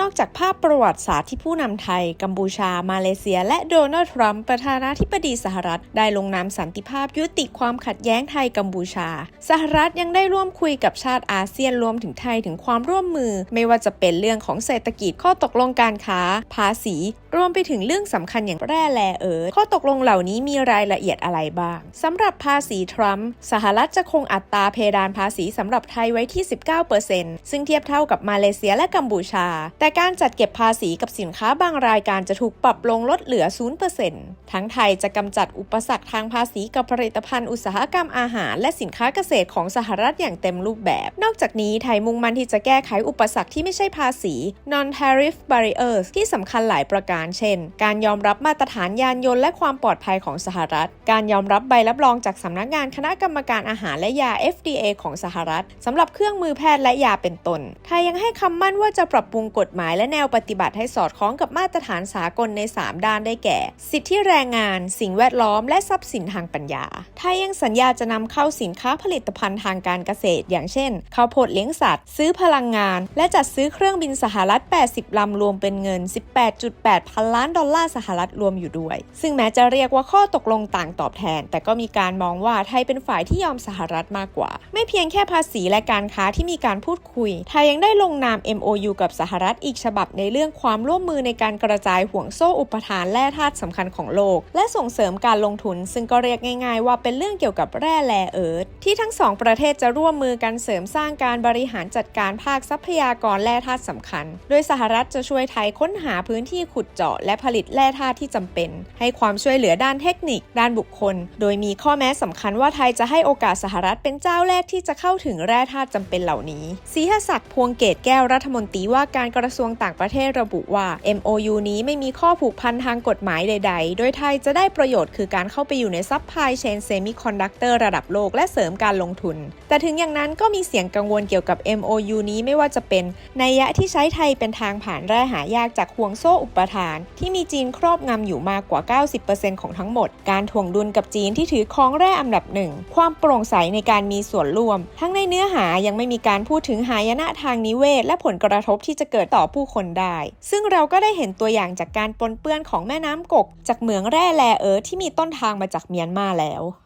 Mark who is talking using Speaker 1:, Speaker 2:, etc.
Speaker 1: นอกจากภาพประวัติศาสตร์ที่ผู้นำไทย กัมพูชา มาเลเซีย และโดนัลด์ทรัมป์ประธานาธิบดีสหรัฐ ได้ลงนามสันติภาพยุติความขัดแย้งไทยกัมพูชา สหรัฐยังได้ร่วมคุยกับชาติอาเซียนรวมถึงไทยถึงความร่วมมือ ไม่ว่าจะเป็นเรื่องของเศรษฐกิจข้อตกลงการค้า ภาษีรวมไปถึงเรื่องสำคัญอย่างแร่แร่เอิร์ธข้อตกลงเหล่านี้มีรายละเอียดอะไรบ้างสำหรับภาษีทรัมป์สหรัฐจะคงอัตราเพดานภาษีสำหรับไทยไว้ที่ 19%ซึ่งเทียบเท่ากับมาเลเซียและกัมพูชา แต่การจัดเก็บภาษีกับสินค้าบางรายการจะถูกปรับลงลดเหลือ 0%ทั้งไทยจะกำจัดอุปสรรคทางภาษีกับผลิตภัณฑ์อุตสาหกรรมอาหาร และสินค้าเกษตรของสหรัฐอย่างเต็มรูปแบบ นอกจากนี้ไทยมุ่งมั่นที่จะแก้ไขอุปสรรคที่ไม่ใช่ภาษี non-tariff barriers ที่สำคัญหลายประการเช่น การยอมรับมาตรฐานยานยนต์และความปลอดภัยของสหรัฐ การยอมรับใบรับรองจากสำนักงานคณะกรรมการอาหารและยา FDA ของสหรัฐสำหรับเครื่องมือแพทย์และยาเป็นต้นไทยยังให้คำมั่นว่าจะปรับปรุงกฎหมายและแนวปฏิบัติให้สอดคล้องกับมาตรฐานสากลใน 3 ด้านได้แก่ สิทธิแรงงาน สิ่งแวดล้อม และทรัพย์สินทางปัญญา ไทยยังสัญญาจะนำเข้าสินค้าผลิตภัณฑ์ทางการเกษตร อย่างเช่นข้าวโพดเลี้ยงสัตว์ ซื้อพลังงาน และจัดซื้อเครื่องบินสหรัฐ 80 ลำรวมเป็นเงิน 18.8พันล้านดอลลาร์สหรัฐรวมอยู่ด้วย ซึ่งแม้จะเรียกว่าข้อตกลงต่างตอบแทน แต่ก็มีการมองว่าไทยเป็นฝ่ายที่ยอมสหรัฐมากกว่า ไม่เพียงแค่ภาษีและการค้าที่มีการพูดคุย ไทยยังได้ลงนาม MOU กับสหรัฐอีกฉบับในเรื่องความร่วมมือในการกระจายห่วงโซ่อุปทานแร่ธาตุสำคัญของโลก และส่งเสริมการลงทุน ซึ่งก็เรียกง่ายๆ ว่าเป็นเรื่องเกี่ยวกับแร่แร่เอิร์ธที่ทั้งสองประเทศจะร่วมมือกันเสริมสร้างการบริหารจัดการภาคทรัพยากรแร่ธาตุสำคัญ โดยสหรัฐจะช่วยไทยค้นหาพื้นที่ขุดเจาะ และผลิตแร่ธาตุที่จำเป็น ให้ความช่วยเหลือด้านเทคนิค ด้านบุคคล โดยมีข้อแม้สำคัญว่าไทยจะให้โอกาสสหรัฐเป็นเจ้าแรกที่จะเข้าถึงแร่ธาตุจำเป็นเหล่านี้ศรีหศักดิ์พวงเกตแก้วรัฐมนตรีว่าการกระทรวงต่างประเทศระบุว่า MOU นี้ไม่มีข้อผูกพันทางกฎหมายใด ๆ โดยไทยจะได้ประโยชน์คือการเข้าไปอยู่ในซัพพลายเชนเซมิคอนดักเตอร์ระดับโลกและเสริมการลงทุน แต่ถึงอย่างนั้นก็มีเสียงกังวลเกี่ยวกับ MOU นี้ไม่ว่าจะเป็นนัยยะที่ใช้ไทยเป็นทางผ่านแร่หายากจากห่วงโซ่อุปทานที่มีจีนครอบงำอยู่มากกว่า 90%ของทั้งหมด การถ่วงดุลกับจีนที่ถือครองแร่อันดับหนึ่ง ความโปร่งใสในการมีส่วนร่วม ทั้งในเนื้อหายังไม่มีการพูดถึงหายนะทางนิเวศ และผลกระทบที่จะเกิดต่อผู้คนได้ ซึ่งเราก็ได้เห็นตัวอย่างจากการปนเปื้อนของแม่น้ำกก จากเหมืองแร่แลเอิร์ที่มีต้นทางมาจากเมียนมาแล้ว